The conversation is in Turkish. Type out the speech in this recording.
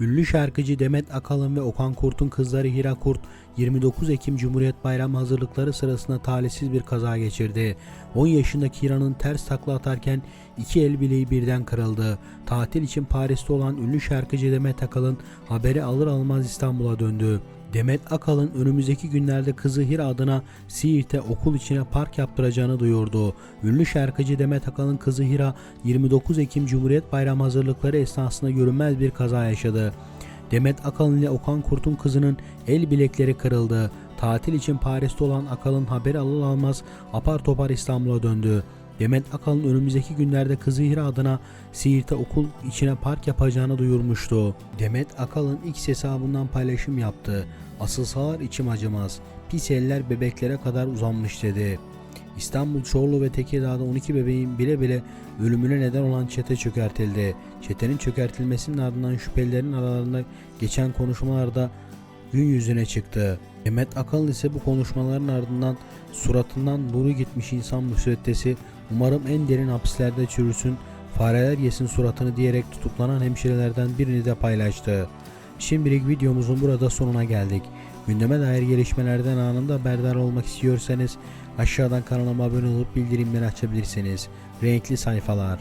Ünlü şarkıcı Demet Akalın ve Okan Kurt'un kızları Hira Kurt 29 Ekim Cumhuriyet Bayramı hazırlıkları sırasında talihsiz bir kaza geçirdi. 10 yaşındaki Hira'nın ters takla atarken iki el bileği birden kırıldı. Tatil için Paris'te olan ünlü şarkıcı Demet Akalın haberi alır almaz İstanbul'a döndü. Demet Akalın önümüzdeki günlerde kızı Hira adına Siirt'te okul içine park yaptıracağını duyurdu. Ünlü şarkıcı Demet Akalın kızı Hira 29 Ekim Cumhuriyet Bayramı hazırlıkları esnasında görünmez bir kaza yaşadı. Demet Akalın ile Okan Kurt'un kızının el bilekleri kırıldı. Tatil için Paris'te olan Akalın haberi alır almaz apar topar İstanbul'a döndü. Demet Akalın önümüzdeki günlerde kızı Hira adına Siirt'te okul içine park yapacağını duyurmuştu. Demet Akalın X hesabından paylaşım yaptı. Asılsalar içim acımaz. Pis eller bebeklere kadar uzanmış dedi. İstanbul, Çorlu ve Tekirdağ'da 12 bebeğin bile bile ölümüne neden olan çete çökertildi. Çetenin çökertilmesinin ardından şüphelilerin aralarında geçen konuşmalarda gün yüzüne çıktı. Mehmet Akalın ise bu konuşmaların ardından suratından nuru gitmiş insan müsveddesi umarım en derin hapislerde çürüsün fareler yesin suratını diyerek tutuklanan hemşirelerden birini de paylaştı. Şimdilik videomuzun burada sonuna geldik. Gündeme dair gelişmelerden anında haberdar olmak istiyorsanız aşağıdan kanalıma abone olup bildirimleri açabilirsiniz. Renkli sayfalar.